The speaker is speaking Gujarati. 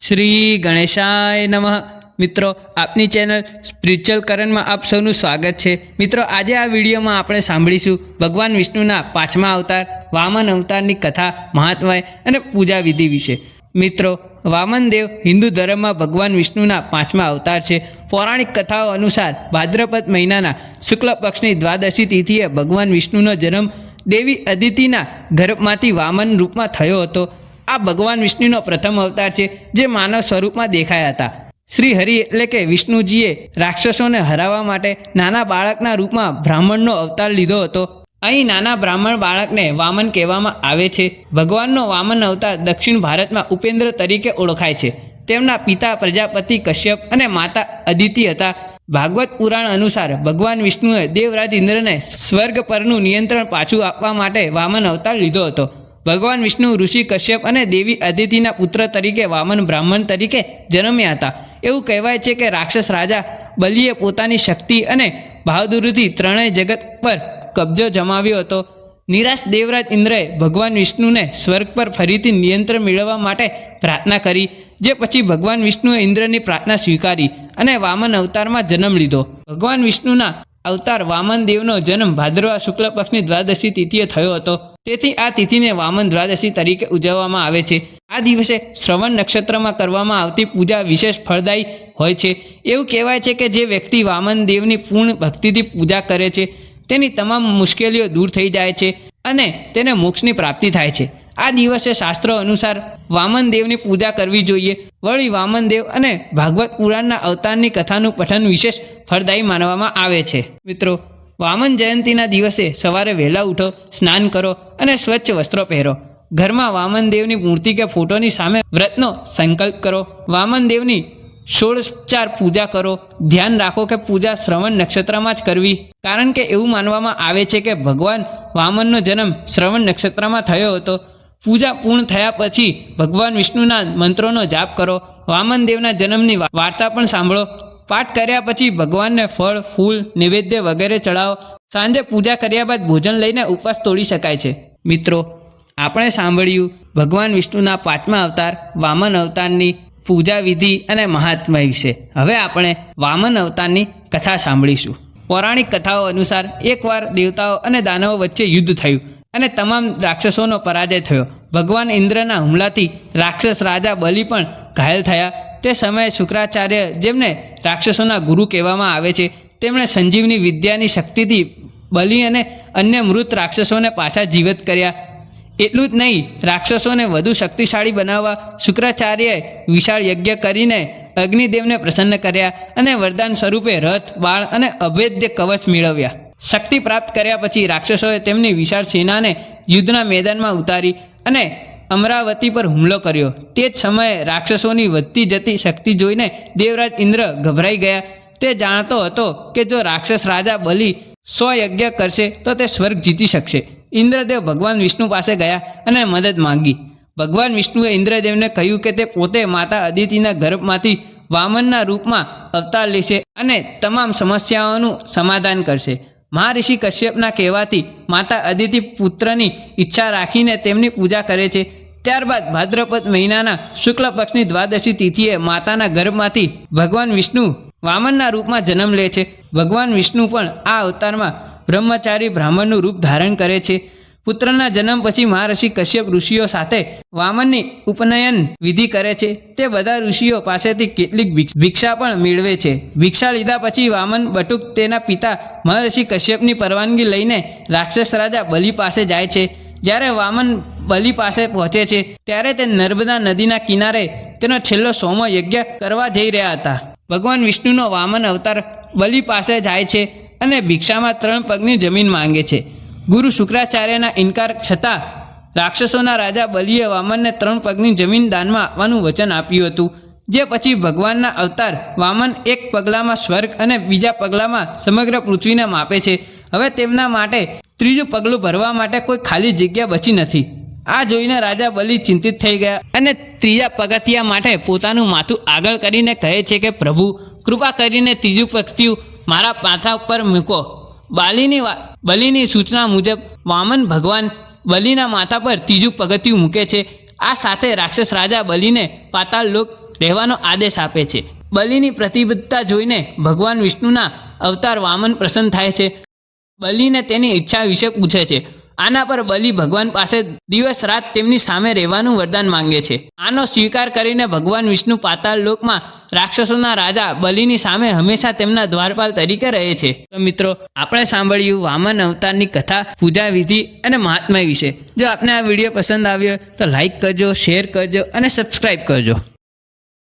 શ્રી ગણેશાય નમઃ. મિત્રો, આપની ચેનલ સ્પિરિચ્યુઅલ કરણમાં આપ સૌનું સ્વાગત છે. મિત્રો, આજે આ વિડીયોમાં આપણે સાંભળીશું ભગવાન વિષ્ણુના પાંચમા અવતાર, વામન અવતારની કથા, મહાત્મય અને પૂજા વિધિ વિશે. મિત્રો, વામનદેવ હિન્દુ ધર્મમાં ભગવાન વિષ્ણુના પાંચમા અવતાર છે. પૌરાણિક કથાઓ અનુસાર ભાદ્રપદ મહિનાના શુક્લ પક્ષની દ્વાદશી તિથિએ ભગવાન વિષ્ણુનો જન્મ દેવી અદિતિના ગર્ભમાંથી વામન રૂપમાં થયો હતો. આ ભગવાન વિષ્ણુનો પ્રથમ અવતાર છે, જે માનવ સ્વરૂપમાં દેખાયા હતા. શ્રી હરિ એટલે કે વિષ્ણુજીએ રાક્ષસોને હરાવવા માટે નાના બાળકના રૂપમાં બ્રાહ્મણનો અવતાર લીધો હતો. અહીં નાના બ્રાહ્મણ બાળકને વામન કહેવામાં આવે છે. ભગવાનનો વામન અવતાર દક્ષિણ ભારતમાં ઉપેન્દ્ર તરીકે ઓળખાય છે. તેમના પિતા પ્રજાપતિ કશ્યપ અને માતા અદિતિ હતા. ભાગવત પુરાણ અનુસાર ભગવાન વિષ્ણુએ દેવરાજ ઇન્દ્રને સ્વર્ગ પરનું નિયંત્રણ પાછું આપવા માટે વામન અવતાર લીધો હતો. ભગવાન વિષ્ણુ, ઋષિ, કશ્યપ અને દેવી અદિતિના પુત્ર તરીકે, વામન, બ્રાહ્મણ તરીકે જન્મ્યા હતા. એવું કહેવાય છે કે રાક્ષસ રાજા બલિએ પોતાની શક્તિ અને બહાદુરીથી ત્રણેય જગત પર કબજો જમાવ્યો હતો. નિરાશ દેવરાજ ઇન્દ્રએ ભગવાન વિષ્ણુને સ્વર્ગ પર ફરીથી નિયંત્રણ મેળવવા માટે પ્રાર્થના કરી, જે પછી ભગવાન વિષ્ણુએ ઇન્દ્રની પ્રાર્થના સ્વીકારી અને વામન અવતારમાં જન્મ લીધો. ભગવાન વિષ્ણુના અવતાર વામન દેવનો જન્મ ભાદરવા શુક્લ પક્ષની દ્વાદશી તિથિએ થયો હતો. તેથી આ તિથિને વામન દ્વાદશી તરીકે ઉજવવામાં આવે છે. આ દિવસે શ્રવણ નક્ષત્રમાં કરવામાં આવતી પૂજા વિશેષ ફળદાયી હોય છે. એવું કહેવાય છે કે જે વ્યક્તિ વામન દેવની પૂર્ણ ભક્તિથી પૂજા કરે છે, તેની તમામ મુશ્કેલીઓ દૂર થઈ જાય છે અને તેને મોક્ષની પ્રાપ્તિ થાય છે. આ દિવસે શાસ્ત્રો અનુસાર વામન દેવની પૂજા કરવી જોઈએ. વળી વામન દેવ અને ભાગવત પુરાણના અવતારની કથાનું પઠન વિશેષ ફળદાયી માનવામાં આવે છે. મિત્રો, વામન જયંતીના દિવસે સવારે વહેલા ઉઠો, સ્નાન કરો અને સ્વચ્છ વસ્ત્રો પહેરો. ઘરમાં વામન દેવની મૂર્તિ કે ફોટોની સામે વ્રતનો સંકલ્પ કરો. વામન દેવની ષોડોપચાર પૂજા કરો. ધ્યાન રાખો કે પૂજા શ્રવણ નક્ષત્રમાં જ કરવી. કારણ કે એવું માનવામાં આવે છે કે ભગવાન વામનનો જન્મ શ્રવણ નક્ષત્રમાં થયો હતો. પૂજા પૂર્ણ થયા પછી ભગવાન વિષ્ણુના મંત્રોનો જાપ કરો. વામન દેવના જન્મની વાર્તા પણ સાંભળો. પાઠ કર્યા પછી ભગવાનને ફળ, ફૂલ, નૈવેદ્ય વગેરે ચડાવો. સાંજે પૂજા કર્યા બાદ ભોજન લઈને ઉપવાસ તોડી શકાય છે. મિત્રો, આપણે સાંભળ્યું ભગવાન વિષ્ણુના પાંચમા અવતાર, વામન અવતારની પૂજા વિધિ અને મહાત્મા વિશે. હવે આપણે વામન અવતારની કથા સાંભળીશું. પૌરાણિક કથાઓ અનુસાર એકવાર દેવતાઓ અને દાનવો વચ્ચે યુદ્ધ થયું. અને તમામ રાક્ષસોનો પરાજય થયો. ભગવાન ઇન્દ્રના હુમલાથી રાક્ષસ રાજા બલિ પણ ઘાયલ થયા. તે સમયે શુક્રાચાર્ય જેમને રાક્ષસોના ગુરુ કહેવામાં આવે છે, તેમણે સંજીવની વિદ્યાની શક્તિથી બલિ અને અન્ય મૃત રાક્ષસોને પાછા જીવિત કર્યા. એટલું જ નહીં, રાક્ષસોને વધુ શક્તિશાળી બનાવવા શુક્રાચાર્યએ વિશાળ યજ્ઞ કરીને અગ્નિદેવને પ્રસન્ન કર્યા અને વરદાન સ્વરૂપે રથ બાળ અને અભેદ્ય કવચ મેળવ્યા. શક્તિ પ્રાપ્ત કર્યા પછી રાક્ષસોએ તેમની વિશાળ સેનાને યુદ્ધના મેદાનમાં ઉતારી અને અમરાવતી પર હુમલો કર્યો. તે જ સમયે રાક્ષસોની વધતી જતી શક્તિ જોઈને દેવરાજ ઇન્દ્ર ગભરાઈ ગયા. તે જાણતો હતો કે જો રાક્ષસ રાજા બલિ સો યજ્ઞ કરશે, તો તે સ્વર્ગ જીતી શકશે. ઇન્દ્રદેવ ભગવાન વિષ્ણુ પાસે ગયા અને મદદ માંગી. ભગવાન વિષ્ણુએ ઇન્દ્રદેવને કહ્યું કે તે પોતે માતા અદિતિના ગર્ભમાંથી વામનના રૂપમાં અવતાર લેશે અને તમામ સમસ્યાઓનું સમાધાન કરશે. મહાઋષિ કશ્યપના કહેવાથી માતા અદિતિ પુત્રની ઈચ્છા રાખીને તેમની પૂજા કરે છે. ત્યારબાદ ભાદ્રપદ મહિનાના શુક્લ પક્ષની દ્વાદશી તિથિએ માતાના ગર્ભમાંથી ભગવાન વિષ્ણુ વામનના રૂપમાં જન્મ લે છે. ભગવાન વિષ્ણુ પણ આ અવતારમાં બ્રહ્મચારી બ્રાહ્મણનું રૂપ ધારણ કરે છે. પુત્રના જન્મ પછી મહર્ષિ કશ્યપ ઋષિઓ સાથે વામનની ઉપનયન વિધિ કરે છે. તે બધા ઋષિઓ પાસેથી કેટલીક ભિક્ષ- પણ મેળવે છે. ભિક્ષા લીધા પછી વામન બટુક તેના પિતા મહર્ષિ કશ્યપની પરવાનગી લઈને રાક્ષસ રાજા બલિ પાસે જાય છે. જ્યારે વામન બલિ પાસે પહોંચે છે, ત્યારે તે નર્મદા નદીના કિનારે તેનો છેલ્લો સોમો યજ્ઞ કરવા જઈ રહ્યા હતા. ભગવાન વિષ્ણુનો વામન અવતાર બલિ પાસે જાય છે અને ભિક્ષામાં ત્રણ પગની જમીન માંગે છે. ગુરુ શુક્રાચાર્યના ઇનકાર છતાં રાક્ષસોના રાજા બલિએ વામનને ત્રણ પગની જમીન દાનમાં આપવાનું વચન આપ્યું હતું. જે પછી ભગવાનના અવતાર વામન એક પગલામાં સ્વર્ગ અને બીજા પગલામાં સમગ્ર પૃથ્વીને માપે છે. હવે તેમના માટે ત્રીજું પગલું ભરવા માટે કોઈ ખાલી જગ્યા બચી નથી. આ જોઈને રાજા બલિ ચિંતિત થઈ ગયા અને ત્રીજા પગથિયા માટે પોતાનું માથું આગળ કરીને કહે છે કે, પ્રભુ, કૃપા કરીને ત્રીજું પગથિયું મારા માથા ઉપર મૂકો. બાલીની બલિની સૂચના મુજબ વામન ભગવાન બલિના માથા પર ત્રીજું પગથિયું મૂકે છે. આ સાથે રાક્ષસ રાજા બલિને પાતાળ લોક રહેવાનો આદેશ આપે છે. બલિની પ્રતિબદ્ધતા જોઈને ભગવાન વિષ્ણુના અવતાર વામન પ્રસન્ન થાય છે. બલિને તેની ઈચ્છા વિશે પૂછે છે. આના પર બલિ ભગવાન પાસે દિવસ રાત તેમની સામે રહેવાનું વરદાન માંગે છે. આનો સ્વીકાર કરીને ભગવાન વિષ્ણુ પાતાળ લોકમાં રાક્ષસોના રાજા બલિની સામે હંમેશા તેમના દ્વારપાલ તરીકે રહે છે. તો મિત્રો, આપણે સાંભળ્યું વામન અવતારની કથા, પૂજા વિધિ અને મહાત્મા વિશે. જો આપને આ વીડિયો પસંદ આવ્યો તો લાઈક કરજો, શેર કરજો અને સબસ્ક્રાઈબ કરજો.